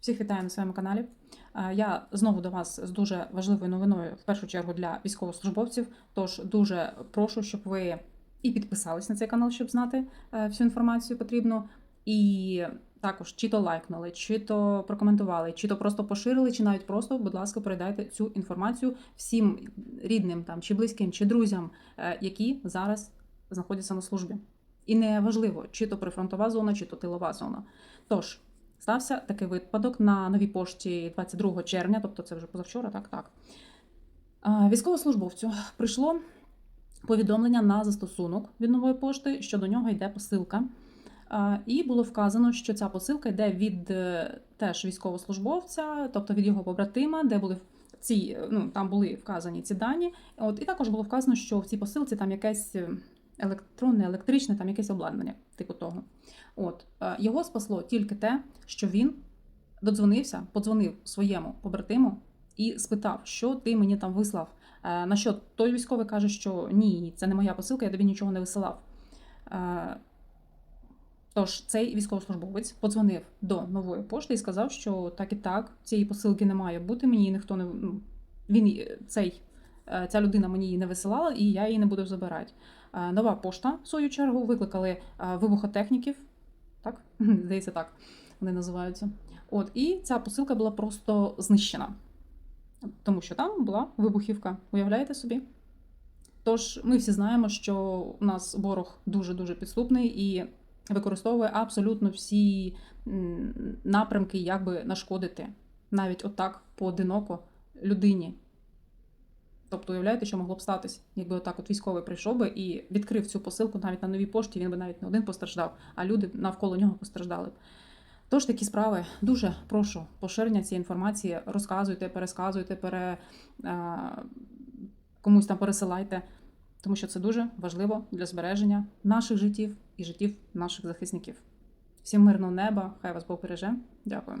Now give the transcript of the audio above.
Всіх вітаю на своєму каналі. Е, Я знову до вас з дуже важливою новиною, в першу чергу для військовослужбовців. Тож дуже прошу, щоб ви і підписались на цей канал, щоб знати е, всю інформацію потрібну. І також чи то лайкнули, чи то прокоментували, чи то просто поширили, чи навіть просто, будь ласка, передайте цю інформацію всім рідним там, чи близьким, чи друзям, е, які зараз знаходяться на службі. І не важливо, чи то прифронтова зона, чи то тилова зона. Тож, стався такий випадок на новій пошті 22 червня, тобто це вже позавчора, так, так. Військовослужбовцю прийшло повідомлення на застосунок від нової пошти, що до нього йде посилка. І було вказано, що ця посилка йде від е, теж військовослужбовця, тобто від його побратима, де були ці, ну, там були вказані ці дані. От, і також було вказано, що в цій посилці там якесь е, електронне, електричне, там якесь обладнання, типу того. От е, його спасло тільки те, що він додзвонився, подзвонив своєму побратиму і спитав, що ти мені там вислав. Е, На що той військовий каже, що ні, це не моя посилка, я тобі нічого не висилав. Е, Тож цей військовослужбовець подзвонив до нової пошти і сказав, що так і так, цієї посилки не має бути. Мені ніхто не ну, він цей, ця людина мені її не висилала, і я її не буду забирати. Е, Нова пошта, в свою чергу, викликали е, вибухотехніків. Так, здається, так вони називаються. От, і ця посилка була просто знищена, тому що там була вибухівка. Уявляєте собі? Тож ми всі знаємо, що у нас ворог дуже-дуже підступний і використовує абсолютно всі напрямки, як би нашкодити, навіть отак поодиноко людині. Тобто, уявляєте, що могло б статись, якби отак от військовий прийшов би і відкрив цю посилку навіть на новій пошті, він би навіть не один постраждав, а люди навколо нього постраждали б. Тож такі справи дуже прошу поширення цієї інформації, розказуйте, пересказуйте, пере, а, комусь там пересилайте, тому що це дуже важливо для збереження наших життів і життів наших захисників. Всім мирного неба, хай вас Бог береже. Дякую.